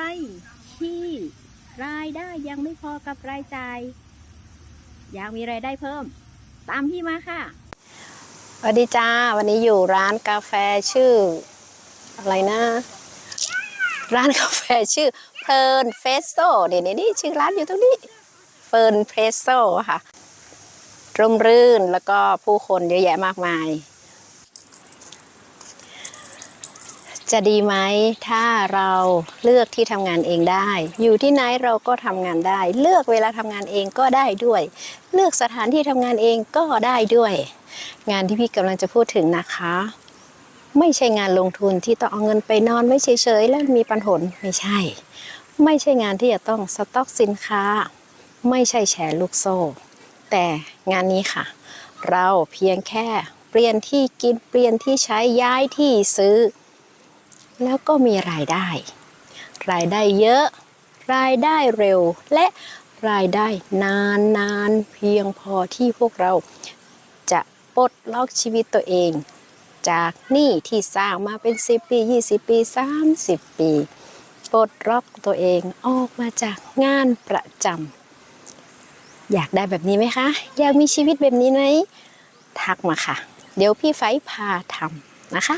รที่รายได้ยังไม่พอกับรายจ่าย อยากมีรายได้เพิ่ม ตามพี่มาค่ะสวัสดีจ้า วันนี้อยู่ร้านกาแฟชื่อ อะไรนะ ร้านกาแฟชื่อเพลินเฟสโซเดี๋ยวนี้ชื่อร้านอยู่ตรงนี้เฟิร์นเพรสโซค่ะ ร่มรื่นแล้วก็ผู้คนเยอะแยะมากมาย จะดีไหมถ้าเราเลือกที่ทำงานเองได้ อยู่ที่ไหนเราก็ทำงานได้ เลือกเวลาทำงานเองก็ได้ด้วย เลือกสถานที่ทำงานเองก็ได้ด้วย งานที่พี่กำลังจะพูดถึงนะคะ ไม่ใช่งานลงทุนที่ต้องเอาเงินไปนอนไว้เฉยๆแล้วมีปันผลไม่ใช่ ไม่ใช่งานที่จะต้องสต็อกสินค้า ไม่ใช่แชร์ลูกโซ่ แต่งานนี้ค่ะ เราเพียงแค่เปลี่ยนที่กินเปลี่ยนที่ใช้ย้ายที่ซื้อ แล้วก็มีรายได้ รายได้เยอะ รายได้เร็วและรายได้นานนานเพียงพอที่พวกเราจะปลดล็อกชีวิตตัวเอง จากหนี้ที่สร้างมาเป็น 10 ปี 20 ปี 30 ปีปลดล็อกตัวเองออกมาจากงานประจำอยากได้แบบนี้ไหมคะ อยากมีชีวิตแบบนี้ไหมทักมาค่ะ เดี๋ยวพี่ไฟพาทำนะคะ